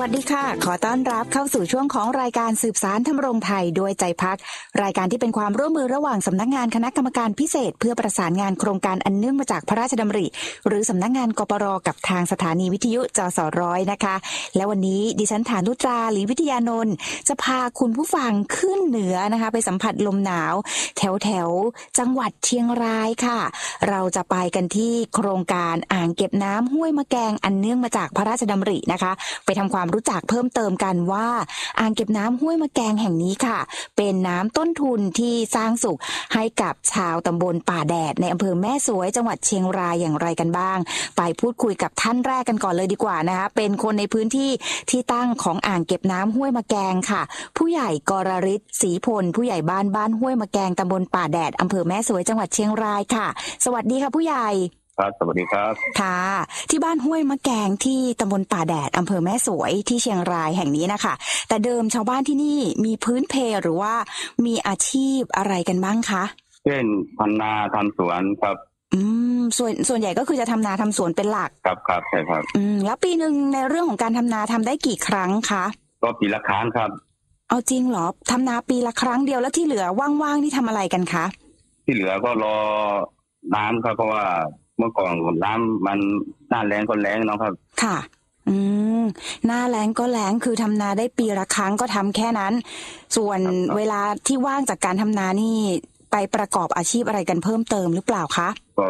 วัสดีค่ะ ขอต้อนรับเข้าสู่ช่วงของรายการสืบสารทำรงไทยด้วยใจพัก รายการที่เป็นความร่วมมือระหว่างสำนักงานคณะกรรมการพิเศษ เพื่อประสานงานโครงการอันเนื่องมาจากพระราชดำริ หรือสำนักงานกปรกับทางสถานีวิทยุจสร้อยนะคะ และวันนี้ดิฉันฐานุตราหรือวิทยานนท์จะพาคุณผู้ฟังขึ้นเหนือนะคะ ไปสัมผัสลมหนาว แถวแถวจังหวัดเชียงรายค่ะ เราจะไปกันที่โครงการอ่างเก็บน้ำห้วยมะแกงอันเนื่องมาจากพระราชดำรินะคะ ไปทำความรู้จักเพิ่มเติมกันว่าอ่างเก็บน้ำห้วยมะแกงแห่งนี้ค่ะ เป็นน้ำต้นทุนที่สร้างสุขให้กับชาวตำบลป่าแดด ในอำเภอแม่สวยจังหวัดเชียงรายอย่างไรกันบ้าง ไปพูดคุยกับท่านแรกกันก่อนเลยดีกว่านะคะเป็นคนในพื้นที่ที่ตั้งของอ่างเก็บน้ำห้วยมะแกงค่ะ ผู้ใหญ่กรริศศรีพล ผู้ใหญ่บ้านบ้านห้วยมะแกงตำบลป่าแดดอำเภอแม่สวยจังหวัดเชียงรายค่ะ สวัสดีค่ะผู้ใหญ่ ครับสวัสดีครับ ค่ะ ที่บ้านห้วยมะแกงที่ตำบลป่าแดดอำเภอแม่สวยที่เชียงรายแห่งนี้นะคะ แต่เดิมชาวบ้านที่นี่มีพื้นเพหรือว่ามีอาชีพอะไรกันบ้างคะ เช่นทำนาทำสวนครับ อืมส่วนส่วนใหญ่ก็คือจะทำนาทำสวนเป็นหลัก ครับครับใช่ครับ อืม แล้วปีหนึ่งในเรื่องของการทำนาทำได้กี่ครั้งคะ ก็ปีละครั้งครับ เอาจริงเหรอทำนาปีละครั้งเดียวแล้วที่เหลือว่างๆนี่ทำอะไรกันคะ ที่เหลือก็รอน้ำครับเพราะว่า เมื่อก่อนน้ำมันหน้าแรงก็แรงเนาะครับ ค่ะ อืมหน้าแล้งก็แล้งคือทำนาได้ปีละครั้งก็ทำแค่นั้น ส่วนครับเวลาที่ว่างจากการทำนานี่ ไปประกอบอาชีพอะไรกันเพิ่มเติมหรือเปล่าคะก็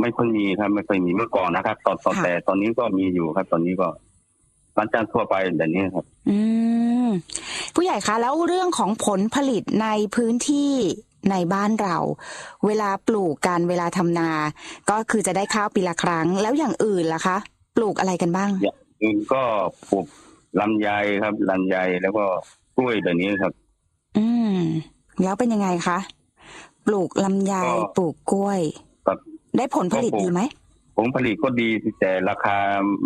ไม่ค่อยมีครับ ไม่ค่อยมีเมื่อก่อนนะครับตอนตอนค่ะแต่ตอนนี้ก็มีอยู่ครับ ตอนนี้ก็ร้านจ้างทั่วไปแบบนี้ครับ อืมผู้ใหญ่คะแล้วเรื่องของผลผลิตในพื้นที่ ในบ้านเรา เวลาปลูกกันเวลาทำนา ก็คือจะได้ข้าวปีละครั้ง แล้วอย่างอื่นล่ะคะ ปลูกอะไรกันบ้างอื่นก็ปลูกลำไยครับลำไยแล้วก็กล้วยแบบนี้ครับ อืม แล้วเป็นยังไงคะปลูกลำไยก็ปลูกกล้วยครับได้ผลผลิตก็ปลูกดีไหมผลผลิตก็ดีแต่ราคา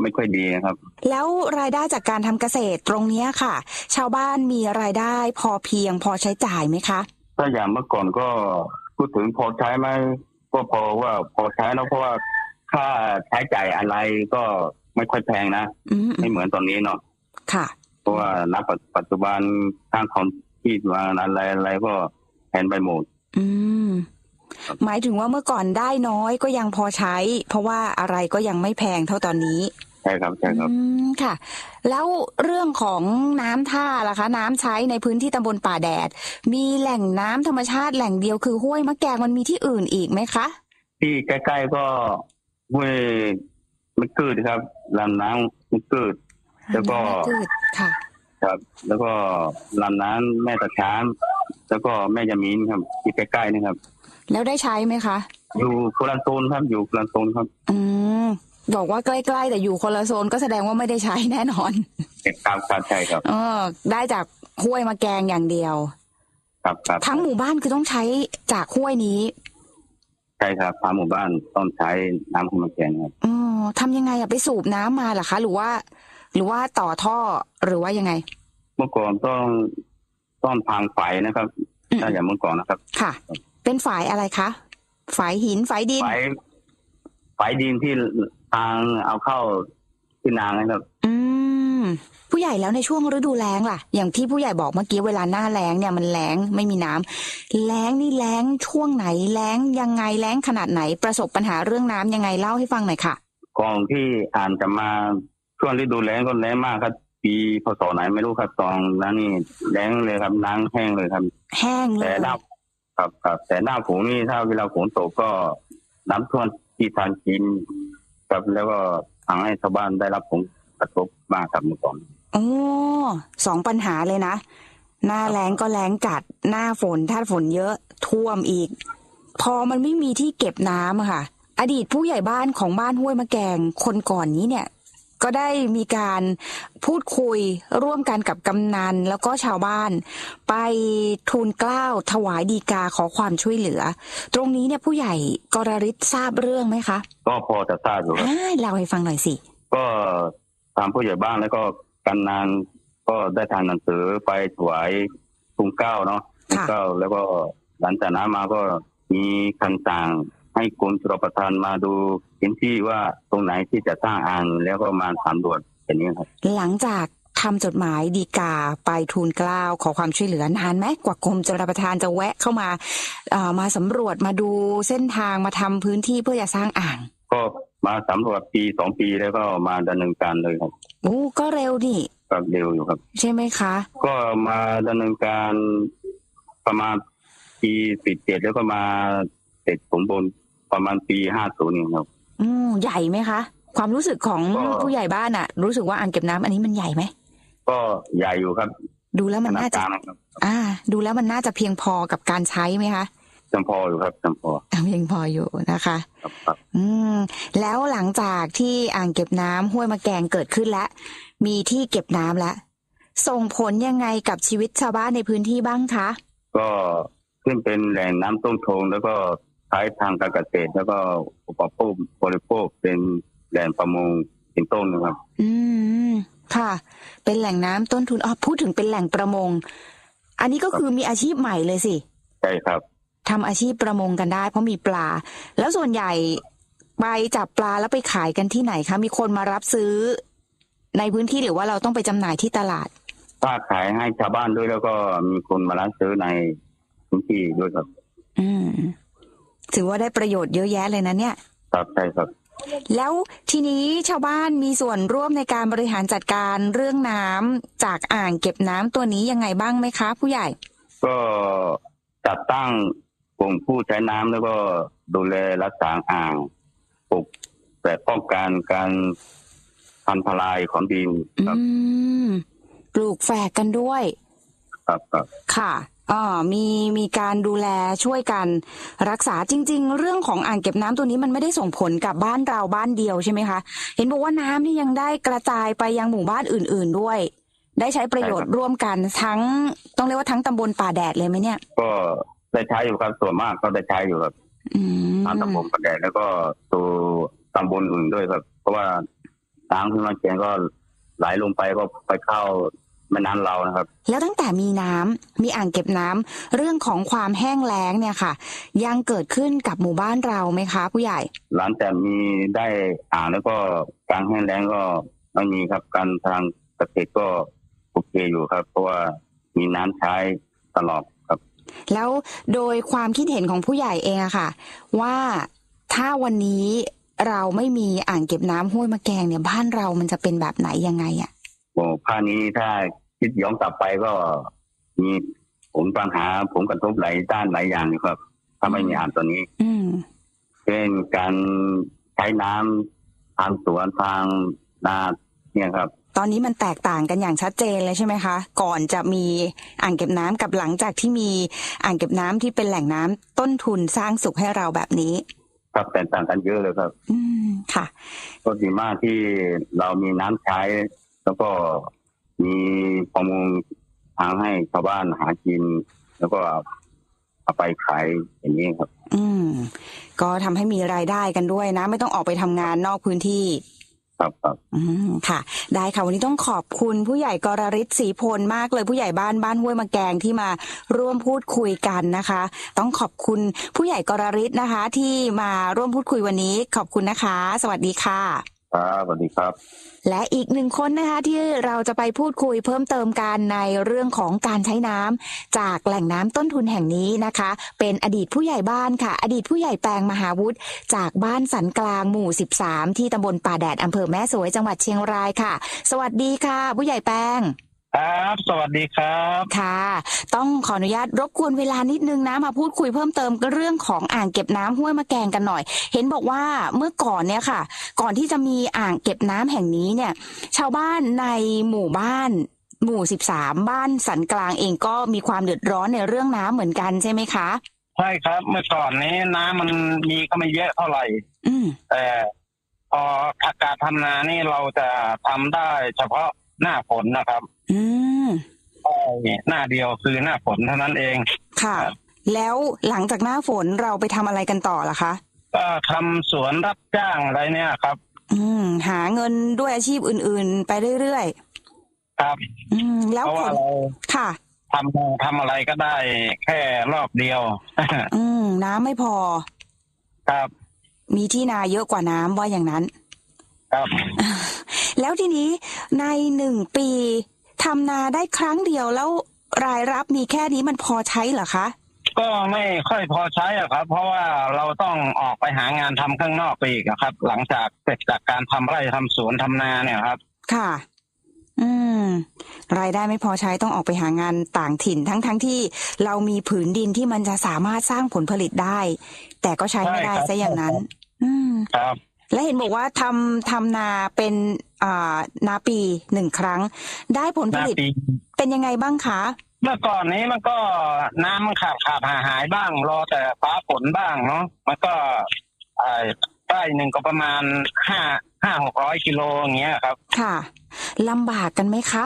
ไม่ค่อยดีนะครับ แล้วรายได้จากการทำเกษตรตรงเนี้ยค่ะ ชาวบ้านมีรายได้พอเพียงพอใช้จ่ายไหมคะ ถ้าอย่างเมื่อก่อนก็พูดถึงพอใช้ไหมก็พอว่าพอใช้แล้วเพราะว่าค่าใช้จ่ายอะไรก็ไม่ค่อยแพงนะอืมไม่เหมือนตอนนี้เนาะค่ะ เพราะว่าณปัจจุบันทางของที่มาอะไรอะไรก็แพงไปหมดอืมครับหมายถึงว่าเมื่อก่อนได้น้อยก็ยังพอใช้ เพราะว่าอะไรก็ยังไม่แพงเท่าตอนนี้ใช่ครับใช่ครับอืมค่ะ แล้วเรื่องของน้ำท่าล่ะคะ น้ำใช้ในพื้นที่ตำบลป่าแดด มีแหล่งน้ำธรรมชาติแหล่งเดียวคือห้วยมะแกงมันมีที่อื่นอีกไหมคะ ที่ใกล้ๆก็ห้วยมันกืดครับลำน้ำมันกืดแล้วก็ น้ำจืดค่ะ ครับ แล้วก็ลำน้ำแม่ตะช้างแล้วก็แม่ยามีนครับที่ใกล้ๆนี่ครับแล้วได้ใช้ไหมคะ อยู่โคลันโตนครับอยู่โคลันโตนครับ อืม บอกว่าใกล้ๆแต่อยู่คนละโซนก็แสดงว่าไม่ได้ใช้แน่นอนครับครับใช่ครับเออได้จากห้วยมะแกงอย่างเดียว ครับครับทั้งหมู่บ้านคือต้องใช้จากห้วยนี้ใช่ครับทางหมู่บ้านต้องใช้น้ำคุณมาแกงครับอ๋อทำยังไงอะไปสูบน้ำมาเหรอคะ หรือว่า หรือว่าต่อท่อหรือว่ายังไง เมื่อก่อนต้องต้องทางไฟนะครับอืมถ้าอย่างเมื่อก่อนนะครับ ค่ะ เป็นฝายอะไรคะฝายหินฝายดินไฟไฟดินที่ ทางเอาเข้าที่นางนะครับ อืมผู้ใหญ่แล้วในช่วงฤดูแล้งล่ะ อย่างที่ผู้ใหญ่บอกเมื่อกี้เวลาหน้าแล้งเนี่ยมันแล้งไม่มีน้ำแล้งนี่แล้งช่วงไหนแล้งยังไงแล้งขนาดไหนประสบปัญหาเรื่องน้ำยังไงเล่าให้ฟังหน่อยค่ะก่อนที่อ่านจะมาช่วงฤดูแล้งก็แล้งมากครับปีพศไหนไม่รู้ครับตอนนั้นนี่แล้งเลยครับน้ำแห้งเลยครับ แห้งเลแต่ยหน้าครับครับแต่หน้าฝนนี่ถ้าเวลาฝนตกก็น้ำท่วมที่ทางกิน ครับแล้วก็ทำให้ชาวบ้านได้รับผลกระทบมากครับเมื่อก่อนโอ้สองปัญหาเลยนะ หน้าแล้งก็แล้งกัด หน้าฝนถ้าฝนเยอะท่วมอีก พอมันไม่มีที่เก็บน้ำอะค่ะ อดีตผู้ใหญ่บ้านของบ้านห้วยมะแกงคนก่อนนี้เนี่ย ก็ได้มีการพูดคุยร่วมกันกับกำนันแล้วก็ชาวบ้าน ไปทูลเกล้าถวายดีกาขอความช่วยเหลือ ตรงนี้เนี่ยผู้ใหญ่กรริศทราบเรื่องไหมคะ ก็พอจะทราบอยู่ครับอ่าเล่าให้ฟังหน่อยสิ ก็ทางผู้ใหญ่บ้านแล้วก็กำนันก็ได้ทางหนังสือไปถวายทุงเกล้าเนาะทุงค่ะ เกล้าแล้วก็หลังจากนั้นมาก็มีคำสั่ง ให้กรมชลประทานมาดูพื้นที่ว่าตรงไหนที่จะสร้างอ่างแล้วก็มาสำรวจอย่างนี้ครับหลังจากทำจดหมายดีกาไปทูลเกล้าขอความช่วยเหลือนานไหมกว่ากรมชลประทานจะแวะเข้ามาเอ่อมาสำรวจมาดูเส้นทางมาทำพื้นที่เพื่อจะสร้างอ่าง ก็มาสำรวจปีสองปีแล้วก็มาดำเนินการเลยครับโอ้ก็เร็วนี่ก็เร็วอยู่ครับ ใช่ไหมคะ ก็มาดำเนินการประมาณปีสิบเจ็ดแล้วก็มาเสร็จสมบูรณ์ ประมาณปีห้าศูนย์ครับ อืมใหญ่ไหมคะ ความรู้สึกของก็ ผู้ใหญ่บ้านอะรู้สึกว่าอ่างเก็บน้ำอันนี้มันใหญ่ไหมก็ใหญ่อยู่ครับดูแล้วมันขนาดน่ากจะลางนะครับอ่า ดูแล้วมันน่าจะเพียงพอกับการใช้ไหมคะจำพออยู่ครับจำพออะเพียงพออยู่นะคะ ครับครับ อืมแล้วหลังจากที่อ่างเก็บน้ำห้วยมะแกงเกิดขึ้นแล้วมีที่เก็บน้ำแล้วส่งผลยังไงกับชีวิตชาวบ้านในพื้นที่บ้างคะ ก็ขึ้นเป็นแหล่งน้ำต้นทงแล้วก็ ใช้ทางการเกษตรแล้วก็อุปโภคบริโภคเป็นแหล่งประมงเป็นต้นนะครับ อืมค่ะ เป็นแหล่งน้ำต้นทุนอ๋อพูดถึงเป็นแหล่งประมง อันนี้ก็คือมีอาชีพใหม่เลยสิใช่ครับทำอาชีพประมงกันได้ เพราะมีปลา แล้วส่วนใหญ่ไปจับปลาแล้วไปขายกันที่ไหนคะมีคนมารับซื้อในพื้นที่หรือว่าเราต้องไปจำหน่ายที่ตลาดถ้าขายให้ชาวบ้านด้วยแล้วก็มีคนมาร้านซื้อในพื้นที่ด้วยครับ อืม ถือว่าได้ประโยชน์เยอะแยะเลยนะเนี่ย ครับใช่ครับ แล้วทีนี้ชาวบ้านมีส่วนร่วมในการบริหารจัดการเรื่องน้ำจากอ่างเก็บน้ำตัวนี้ยังไงบ้างไหมคะ ผู้ใหญ่ ก็จัดตั้งกลุ่มผู้ใช้น้ำแล้วก็ดูแลรักษาอ่างปลุกแต่ป้องกันการพันทลายของดินอืครับม ปลูกแฝกกันด้วย ครับครับ ค่ะ อ่ามีมีการดูแลช่วยกัน รักษาจริง ๆ เรื่องของอ่างเก็บน้ำตัวนี้มันไม่ได้ส่งผลกับบ้านเราบ้านเดียวใช่ไหมคะ เห็นบอกว่าน้ำนี่ยังได้กระจายไปยังหมู่บ้านอื่น ๆด้วย ได้ใช้ประโยชน์ร่วมกันทั้งต้องเรียกว่าทั้งตำบลป่าแดดเลยไหมเนี่ย ก็ได้ใช้อยู่ครับส่วนมากก็ได้ใช้อยู่ครับอืมทั้งตำบลประแดดแล้วก็ตัวตำบลอื่นด้วยครับ เพราะว่าน้ำที่มาแกงก็ไหลลงไปก็ไปเข้า แม่น้ำเรานะครับ แล้วตั้งแต่มีน้ำมีอ่างเก็บน้ำเรื่องของความแห้งแล้งเนี่ยค่ะ ยังเกิดขึ้นกับหมู่บ้านเราไหมคะ ผู้ใหญ่ หลังจากมีได้อ่างแล้วก็การแห้งแล้งก็ไม่มีครับการทางเกษตรก็โอเคอยู่ครับ เพราะว่ามีน้ำใช้ตลอดครับ แล้วโดยความคิดเห็นของผู้ใหญ่เองอะค่ะ ว่าถ้าวันนี้เราไม่มีอ่างเก็บน้ำห้วยมะแกงเนี่ยบ้านเรามันจะเป็นแบบไหนยังไงอะ โอ้ภาคนี้ถ้าคิดย้อนกลับไปก็มีผลปัญหาผลกระทบหลายด้านหลายอย่างอยู่ครับ ถ้าไม่มีอ่างตัวนี้ อืมเช่นการใช้น้ำทางสวนทางนาเนี่ยครับ ตอนนี้มันแตกต่างกันอย่างชัดเจนเลยใช่ไหมคะ ก่อนจะมีอ่างเก็บน้ำกับหลังจากที่มีอ่างเก็บน้ำที่เป็นแหล่งน้ำต้นทุนสร้างสุขให้เราแบบนี้ ครับแตกต่างกันเยอะเลยครับ อืมค่ะก็ดีมากที่เรามีน้ำใช้ แล้วก็มีประมงทางให้ชาวบ้านหากิน แล้วก็เอาไปขายอย่างนี้ครับ อืม ก็ทำให้มีรายได้กันด้วยนะ ไม่ต้องออกไปทำงานนอกพื้นที่ ครับครับอืมค่ะ ได้ค่ะ วันนี้ต้องขอบคุณผู้ใหญ่กรริศศรีพลมากเลยผู้ใหญ่บ้านบ้านห้วยมะแกงที่มาร่วมพูดคุยกันนะคะ ต้องขอบคุณผู้ใหญ่กรริศนะคะ ที่มาร่วมพูดคุยวันนี้ ขอบคุณนะคะ สวัสดีค่ะ ครับสวัสดีครับ และอีกหนึ่งคนนะคะที่เราจะไปพูดคุยเพิ่มเติมกันในเรื่องของการใช้น้ำจากแหล่งน้ำต้นทุนแห่งนี้นะคะ เป็นอดีตผู้ใหญ่บ้านค่ะ อดีตผู้ใหญ่แปลงมหาวุฒิจากบ้านสันกลางหมู่ 13 ที่ตำบลป่าแดดอำเภอแม่สวยจังหวัดเชียงรายค่ะ สวัสดีค่ะ ผู้ใหญ่แปลง ครับ สวัสดีครับ ค่ะ ต้องขออนุญาตรบกวนเวลานิดนึงนะ มาพูดคุยเพิ่มเติมเรื่องของอ่างเก็บน้ำห้วยมะแกงกันหน่อย เห็นบอกว่าเมื่อก่อนเนี่ยค่ะ ก่อนที่จะมีอ่างเก็บน้ำแห่งนี้เนี่ย ชาวบ้านในหมู่บ้านหมู่ 13 บ้านสันกลางเองก็มีความเดือดร้อนในเรื่องน้ำเหมือนกันใช่ไหมคะ ใช่ครับ เมื่อก่อนนี้น้ำมันมีก็ไม่เยอะเท่าไหร่ อืมแต่พออากาศทำนานี่เราจะทำได้เฉพาะ หน้าฝนนะครับอืมใช่หน้าเดียวคือหน้าฝนเท่านั้นเอง ค่ะ แล้วหลังจากหน้าฝนเราไปทำอะไรกันต่อล่ะคะ ก็ทำสวนรับจ้างอะไรเนี่ยครับ อืม หาเงินด้วยอาชีพอื่น ๆ ไปเรื่อยครับๆอืม แล้วเพราะผว่าลเราค่ะ ทำทำอะไรก็ได้แค่รอบเดียว อืม น้ำไม่พอ ครับมีที่นาเยอะกว่าน้ำว่าอย่างนั้น ครับ แล้วทีนี้ในหนึ่งปีทำนาได้ครั้งเดียวแล้วรายรับมีแค่นี้มันพอใช้เหรอคะ ก็ไม่ค่อยพอใช้อะครับ เพราะว่าเราต้องออกไปหางานทำข้างนอกไปอีกอะครับ หลังจากเสร็จจากการทำไร่ทำสวนทำนาเนี่ยครับ ค่ะ อืม รายได้ไม่พอใช้ต้องออกไปหางานต่างถิ่นทั้งทั้งที่เรามีผืนดินที่มันจะสามารถสร้างผลผลิตได้ แต่ก็ใช้ไม่ได้ใช่ครับซะอย่างนั้น อืมครับและเห็นบอกว่าทำทำนาเป็นอ่า นาปีหนึ่งครั้ง ได้ผลผนาลิตปีเป็นยังไงบ้างคะ เมื่อก่อนนี้มันก็น้ำมันขาดขาดหายหายบ้าง รอแต่ฟ้าฝนบ้างเนาะมันก็ไอ้ไร่หนึ่งก็ประมาณห้าห้าหกร้อยกิโลอย่างเงี้ยครับ ค่ะลำบากกันไหมคะ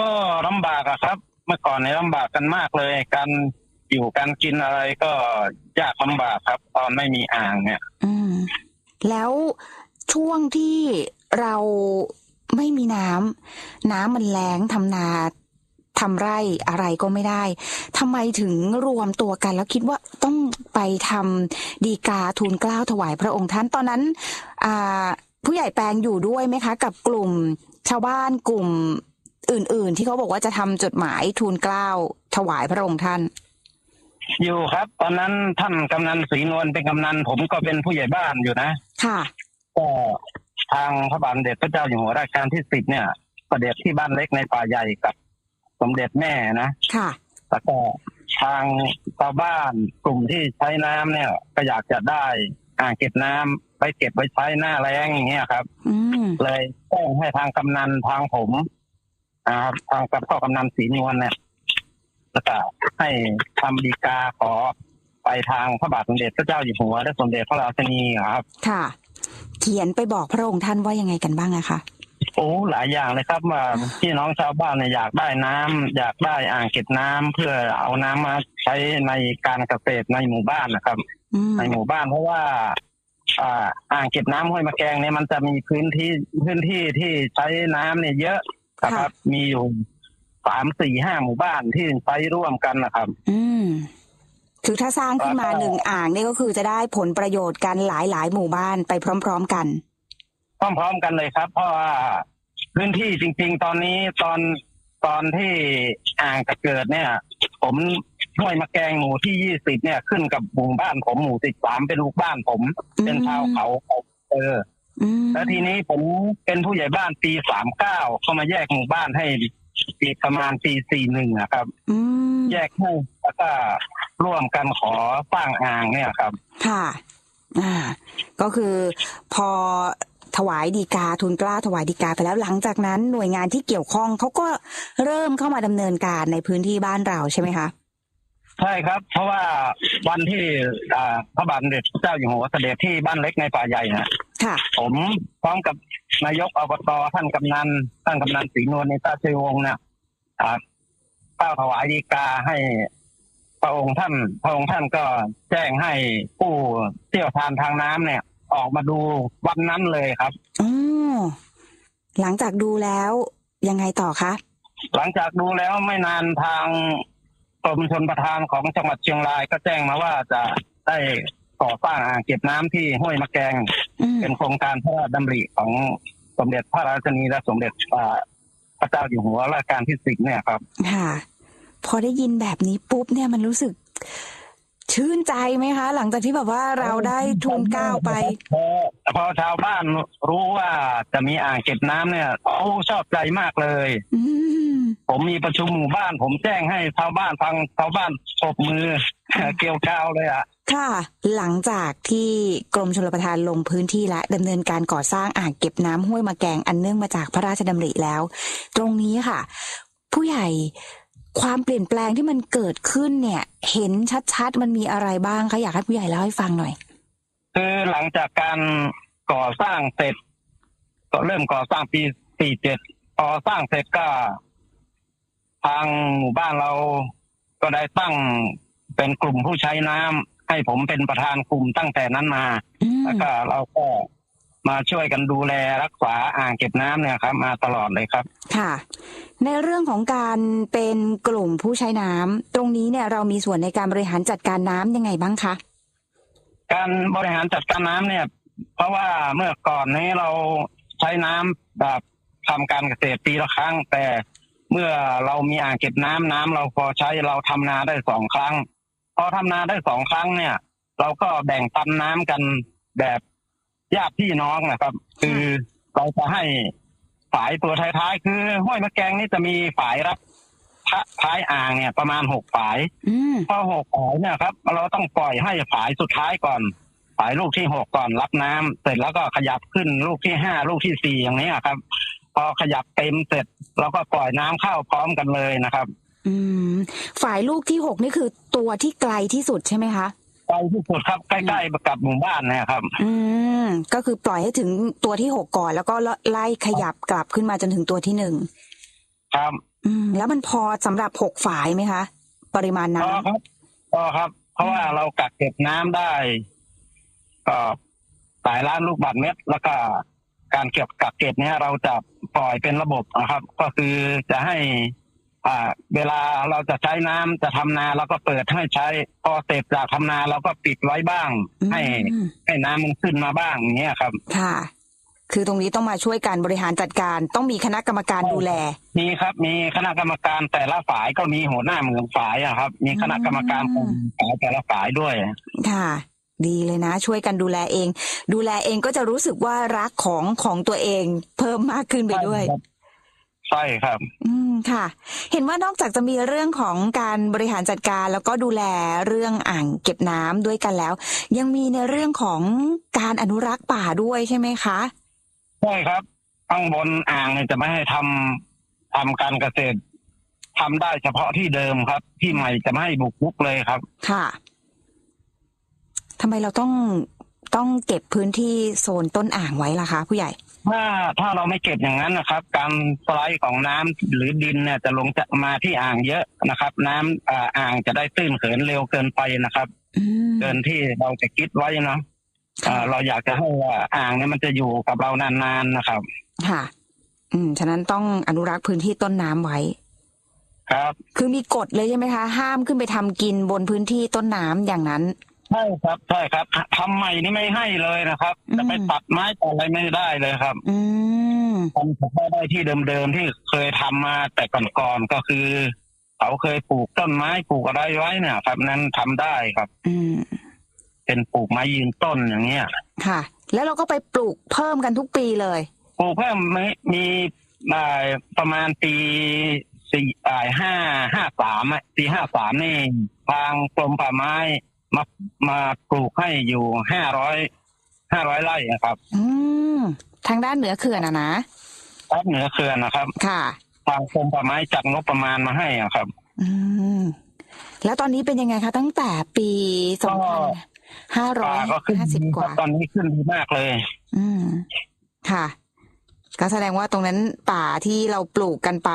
ก็ลำบากอะครับ เมื่อก่อนเนี่ยลำบากกันมากเลย การอยู่การกินอะไรก็ยากลำบากครับ ตอนไม่มีอ่างเนี่ย อืม แล้วช่วงที่ เราไม่มีน้ำน้ำมันแล้งทำนาทำไร่อะไรก็ไม่ได้ทำไมถึงรวมตัวกัน แล้วคิดว่าต้องไปทำดีกาทูลเกล้าถวายพระองค์ท่านตอนนั้นอ่าผู้ใหญ่แปลงอยู่ด้วยไหมคะ กับกลุ่มชาวบ้านกลุ่มอื่น ๆ ที่เขาบอกว่าจะทำจดหมายทูลเกล้าถวายพระองค์ท่าน อยู่ครับ ตอนนั้นท่านกำนันศรีนวลเป็นกำนันผมก็เป็นผู้ใหญ่บ้านอยู่นะ ค่ะก็ ทางพระบาทสมเด็จพระเจ้าอยู่หัวรัชกาลที่สิบเนี่ยประเด็จที่บ้านเล็กในป่าใหญ่กับสมเด็จแม่นะค่ะแล้วก็ทางชาวบ้านกลุ่มที่ใช้น้ำเนี่ย ก็อยากจะได้อ่างเก็บน้ำไปเก็บไว้ใช้หน้าแล้งอย่างเงี้ยครับอืมเลยแจ้งให้ทางกำนันทางผมอ่าทางกับพ่อกำนันศรีนวลเนี่ยแล้วก็ให้ทำดีกาขอไปทางพระบาทสมเด็จพระเจ้าอยู่หัวและสมเด็จพระราชินีครับ ค่ะ เขียนไปบอกพระองค์ท่านว่ายังไงกันบ้างอะคะโอ้หลายอย่างเลยครับว่าพี่น้องชาวบ้านเนี่ยอยากได้น้ำอยากได้อ่างเก็บน้ำเพื่อเอาน้ำมาใช้ในการเกษตรในหมู่บ้านนะครับอืมในหมู่บ้านเพราะว่า อ่าอ่างเก็บน้ำห้วยมะแกงเนี่ยมันจะมีพื้นที่พื้นที่ที่ใช้น้ำเนี่ยเยอะนะครับ มีอยู่สามสี่ห้าหมู่บ้านที่ใช้ร่วมกันนะครับ อืม คือถ้าสร้างขึ้นมาแล้วก็หนึ่งอ่างนี่ก็คือจะได้ผลประโยชน์กันหลายหลายๆหมู่บ้านไปพร้อม ๆกัน พร้อมๆกันเลยครับ เพราะว่าพื้นที่จริง ๆ ตอนนี้ตอนตอนที่อ่างจะเกิดเนี่ย ผมห้วยมะแกงหมู่ที่ยี่สิบเนี่ยขึ้นกับหมู่บ้านผมหมู่สิบสามเป็นลูกบ้านผม เป็นชาวเขาเขาเอออืมแล้วทีนี้ผมเป็นผู้ใหญ่บ้านปีสามเก้าก็มาแยกหมู่บ้านให้ ปีประมาณปีสี่หนึ่งนะครับอืมแยกให้แล้วก็ร่วมกันขอสร้างอ่างเนี่ยครับ ค่ะอ่าก็คือพอถวายดีกาทุนกล้าถวายดีกาไปแล้วหลังจากนั้นหน่วยงานที่เกี่ยวข้องเขาก็เริ่มเข้ามาดำเนินการในพื้นที่บ้านเราใช่ไหมคะใช่ครับ เพราะว่าวันที่อ่าพระบาทสมเด็จพระเจ้าอยู่หัวเสด็จที่บ้านเล็กในป่าใหญ่นะ ค่ะ ผมพร้อมกับนายกอบตท่านกำนันท่านกำนันศรีนวลในตาเชยวงศ์เนี่ยอ่าก้าวถวายดีกาให้พระองค์ท่านพระองค์ท่านก็แจ้งให้ผู้เที่ยวทานทางน้ำเนี่ย ออกมาดูวันนั้นเลยครับอ๋อหลังจากดูแล้วยังไงต่อคะหลังจากดูแล้วไม่นานทางกรมชนประทานของจังหวัดเชียงรายก็แจ้งมาว่าจะได้ ก่อสร้างอ่างเก็บน้ำที่ห้วยมะแกงอืมเป็นโครงการพระราชดำริของสมเด็จพระราชินีและสมเด็จอ่าพระเจ้าอยู่หัวรัชกาลที่สิบเนี่ยครับ ค่ะ พอได้ยินแบบนี้ปุ๊บเนี่ยมันรู้สึกชื่นใจไหมคะ หลังจากที่แบบว่าเราได้ทุนเกล้าไปพอพอชาวบ้านรู้ว่าจะมีอ่างเก็บน้ำเนี่ยโอ้ชอบใจมากเลยอืมผมมีประชุมหมู่บ้าน ผมแจ้งให้ชาวบ้านฟังชาวบ้านปรบมือเกี่ยวก้าวเลยอะ ค่ะ หลังจากที่กรมชลประทานลงพื้นที่และดำเนินการก่อสร้างอ่างเก็บน้ำห้วยมะแกงอันเนื่องมาจากพระราชดำริแล้ว ตรงนี้ค่ะ ผู้ใหญ่ความเปลี่ยนแปลงที่มันเกิดขึ้นเนี่ย เห็นชัดๆ มันมีอะไรบ้างคะอยากให้ผู้ใหญ่เล่าให้ฟังหน่อย คือหลังจากการก่อสร้างเสร็จ ก็เริ่มก่อสร้างปี 47พอสร้างเสร็จก็ ทางหมู่บ้านเราก็ได้ตั้งเป็นกลุ่มผู้ใช้น้ำ ให้ผมเป็นประธานกลุ่มตั้งแต่นั้นมาอืมแล้วก็เราก็มาช่วยกันดูแลรักษาอ่างเก็บน้ำเนี่ยครับ มาตลอดเลยครับ ค่ะ ในเรื่องของการเป็นกลุ่มผู้ใช้น้ำตรงนี้เนี่ยเรามีส่วนในการบริหารจัดการน้ำยังไงบ้างคะการบริหารจัดการน้ำเนี่ย เพราะว่าเมื่อก่อนนี้เราใช้น้ำแบบทำการเกษตรปีละครั้ง แต่เมื่อเรามีอ่างเก็บน้ำน้ำเราพอใช้เราทำนาได้สองครั้ง พอทำนาได้สองครั้งเนี่ย เราก็แบ่งปันน้ำกันแบบญาติพี่น้องนะครับ คือเราจะให้ฝายตัวท้ายๆคือห้วยมะแกงนี่จะมีฝายรับท้ายอ่างเนี่ยประมาณหกฝายอืมพอหกฝายเนี่ยครับเราต้องปล่อยให้ฝายสุดท้ายก่อนฝายลูกที่หกก่อนรับน้ำเสร็จแล้วก็ขยับขึ้นลูกที่ห้าลูกที่สี่อย่างนี้ครับ พอขยับเต็มเสร็จเราก็ปล่อยน้ำเข้าพร้อมกันเลยนะครับ อืม ฝ่ายลูกที่หกนี่คือตัวที่ไกลที่สุดใช่ไหมคะไกลที่สุดครับใกล้ๆกับหมู่บ้านเนี่ยครับ อืม ก็คือปล่อยให้ถึงตัวที่หกก่อน แล้วก็ไล่ขยับกลับขึ้นมาจนถึงตัวที่หนึ่งครับ อืม แล้วมันพอสำหรับหกฝ่ายไหมคะ ปริมาณพอน้ำครับพอครับ เพราะว่าเรากักเก็บน้ำได้ก็หลายล้านลูกบาศก์เมตร แล้วก็การเก็บกักเก็บเนี่ยเราจะปล่อยเป็นระบบนะครับ ก็คือจะให้ อ่า เวลาเราจะใช้น้ำจะทำนาเราก็เปิดให้ใช้ พอเสร็จจากทำนาเราก็ปิดไว้บ้าง ให้อืมให้น้ำมันขึ้นมาบ้างอย่างเงี้ยครับ ค่ะ คือตรงนี้ต้องมาช่วยกันบริหารจัดการ ต้องมีคณะกรรมการดูแล มีครับ มีคณะกรรมการแต่ละฝ่ายก็มีหัวหน้าเหมือนฝ่ายอะครับ มีคณะกรรมการของฝ่ายแต่ละฝ่ายด้วย ค่ะดีเลยนะ ช่วยกันดูแลเอง ดูแลเองก็จะรู้สึกว่ารักของของตัวเองเพิ่มมากขึ้นไปด้วย ใช่ครับ อืมค่ะ เห็นว่านอกจากจะมีเรื่องของการบริหารจัดการแล้วก็ดูแลเรื่องอ่างเก็บน้ำด้วยกันแล้ว ยังมีในเรื่องของการอนุรักษ์ป่าด้วยใช่ไหมคะใช่ครับข้างบนอ่างเนี่ยจะไม่ให้ทำทำการเกษตรทำได้เฉพาะที่เดิมครับ ที่ใหม่จะไม่ให้บุกรุกเลยครับ ค่ะทำไมเราต้องต้องเก็บพื้นที่โซนต้นอ่างไว้ล่ะคะ ผู้ใหญ่ ถ้าถ้าเราไม่เก็บอย่างนั้นนะครับ การสไลด์ของน้ำหรือดินเนี่ยจะลงจะมาที่อ่างเยอะนะครับ น้ำอ่าอ่างจะได้ตื้นเขินเร็วเกินไปนะครับอืมเกินที่เราจะคิดไว้นะอ่าเราอยากจะให้ว่าอ่างเนี่ยมันจะอยู่กับเรานานๆนะครับ ค่ะ อืม ฉะนั้นต้องอนุรักษ์พื้นที่ต้นน้ำไว้ ครับ คือมีกฎเลยใช่ไหมคะ ห้ามขึ้นไปทำกินบนพื้นที่ต้นน้ำอย่างนั้น ใช่ครับใช่ครับทำใหม่นี่ไม่ให้เลยนะครับจะไปอืมตัดไม้ตัดอะไรไม่ได้เลยครับอืม ทำเฉพาะได้ที่เดิมๆที่เคยทำมาแต่ก่อนๆก็คือ เขาเคยปลูกต้นไม้ปลูกอะไรไว้เนี่ยครับนั้นทำได้ครับ อืม เป็นปลูกไม้ยืนต้นอย่างเงี้ยค่ะ แล้วเราก็ไปปลูกเพิ่มกันทุกปีเลย ปลูกเพิ่มมีมีอ่าประมาณปีสี่อ่าห้าห้าสามอะปีห้าสามนี่ ทางกรมป่าไม้ มามาปลูกให้อยู่ห้าร้อยห้าร้อยไร่นะครับ อืมทางด้านเหนือเขื่อนอะนะครับเหนือเขื่อนนะครับ ค่ะ ทางกรมป่าไม้จัดงบประมาณมาให้อะครับ อืมแล้วตอนนี้เป็นยังไงคะ ตั้งแต่ปีสองพันห้าร้อยป่าก็ขึ้นห้าสิบดีกครัว่าบตอนนี้ขึ้นดีมากเลย อืมค่ะ ก็แสดงว่าตรงนั้นป่าที่เราปลูกกันไป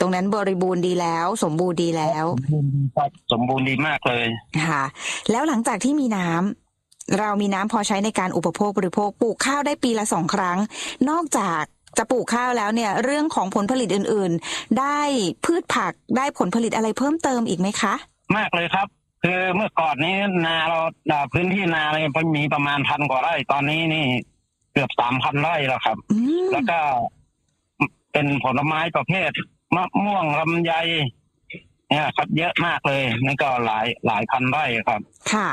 ตรงนั้นบริบูรณ์ดีแล้ว สมบูรณ์ดีแล้ว สมบูรณ์ดีครับสมบูรณ์ดีมากเลยค่ะ แล้วหลังจากที่มีน้ำเรามีน้ำพอใช้ในการอุปโภคบริโภคปลูกข้าวได้ปีละสองครั้ง นอกจากจะปลูกข้าวแล้วเนี่ย เรื่องของผลผลิตอื่น ๆ ได้พืชผักได้ผลผลิตอะไรเพิ่มเติมอีกไหมคะ มากเลยครับคือเมื่อก่อนนี้นาเราอ่าพื้นที่นาเลยมีประมาณพันกว่าไร่ตอนนี้นี่ เกือบสามพันไร่แล้วครับ อืมแล้วก็เป็นผลไม้ประเภทมะม่วงลำไย เนี่ยครับเยอะมากเลยนี่ก็หลายหลายพันไร่ครับ ค่ะ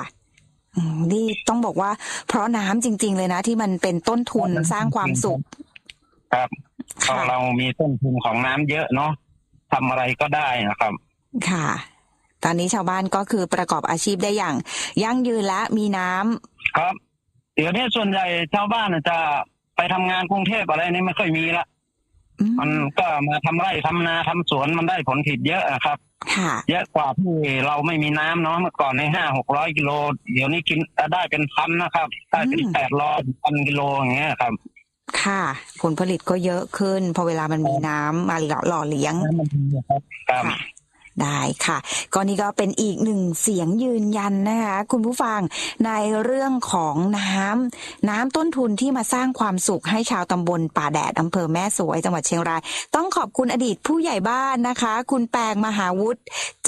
อืมนี่ต้องบอกว่า เพราะน้ำจริง ๆ เลยนะ ที่มันเป็นต้นทุนสร้างความสุขครับเพราะค่ะ เรามีต้นทุนของน้ำเยอะเนาะทำอะไรก็ได้นะครับ ค่ะ ตอนนี้ชาวบ้านก็คือประกอบอาชีพได้อย่าง ยั่งยืนและมีน้ำครับ เดี๋ยวนี้ส่วนใหญ่ชาวบ้านน่ะจะไปทำงานกรุงเทพอะไรนี่ไม่ค่อยมีละอืมมันก็มาทำไร่ทำนาทำสวนมันได้ผลผลิตเยอะอะครับค่ะเยอะกว่าที่เราไม่มีน้ำเนาะเมื่อก่อนในห้าหกร้อยกิโล เดี๋ยวนี้กินได้เป็นพันนะครับได้เป็นอืมแปดร้อยพันกิโลอย่างเงี้ยครับ ค่ะ ผลผลิตก็เยอะขึ้น พอเวลามันมีน้ำมาหล่อเลี้ยงน้ำมันดีครับครับค่ะ ได้ค่ะ ก็นี่ก็เป็นอีกหนึ่งเสียงยืนยันนะคะ คุณผู้ฟังในเรื่องของน้ำน้ำต้นทุนที่มาสร้างความสุขให้ชาวตำบลป่าแดดอำเภอแม่สวยจังหวัดเชียงราย ต้องขอบคุณอดีตผู้ใหญ่บ้านนะคะ คุณแปงมหาวุฒิ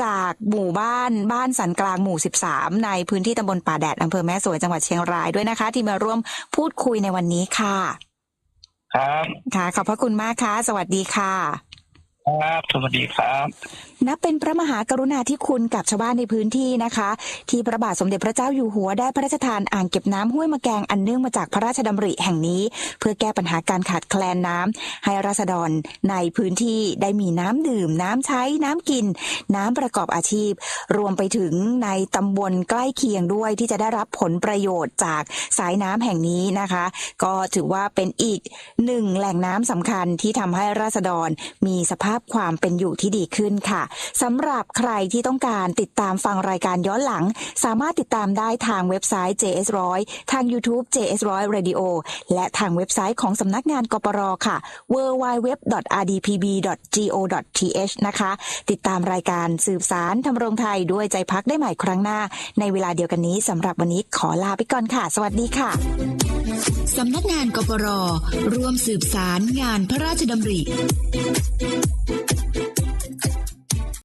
จากหมู่บ้านบ้านสันกลางหมู่ 13 ในพื้นที่ตำบลป่าแดดอำเภอแม่สวยจังหวัดเชียงรายด้วยนะคะ ที่มาร่วมพูดคุยในวันนี้ค่ะ ครับ ค่ะ ขอบพระคุณมากค่ะ สวัสดีค่ะ ครับสวัสดีครับ นับเป็นพระมหากรุณาธิคุณกับชาวบ้านในพื้นที่นะคะ ที่พระบาทสมเด็จพระเจ้าอยู่หัวได้พระราชทานอ่างเก็บน้ำห้วยมะแกงอันเนื่องมาจากพระราชดำริแห่งนี้ เพื่อแก้ปัญหาการขาดแคลนน้ำให้ราษฎรในพื้นที่ได้มีน้ำดื่ม น้ำใช้น้ำกิน น้ำประกอบอาชีพ รวมไปถึงในตำบลใกล้เคียงด้วยที่จะได้รับผลประโยชน์จากสายน้ำแห่งนี้นะคะ ก็ถือว่าเป็นอีกหนึ่งแหล่งน้ำสำคัญที่ทำให้ราษฎรมีสภาพาพความเป็นอยู่ที่ดีขึ้นค่ะสำหรับใครที่ต้องการติดตามฟังรายการย้อนหลัง สามารถติดตามได้ทางเว็บไซต์ JS100 ทาง YouTube JS100 Radio และทางเว็บไซต์ของสำนักงานกปรค่ะ www.rdpb.go.th นะคะ ติดตามรายการสืบสารทำรงไทยด้วยใจพักได้ใหม่ครั้งหน้า ในเวลาเดียวกันนี้สำหรับวันนี้ขอลาไปก่อนค่ะ สวัสดีค่ะสำนักงานกปรร่วมสืบสารงานพระราชดำริ do, do, do.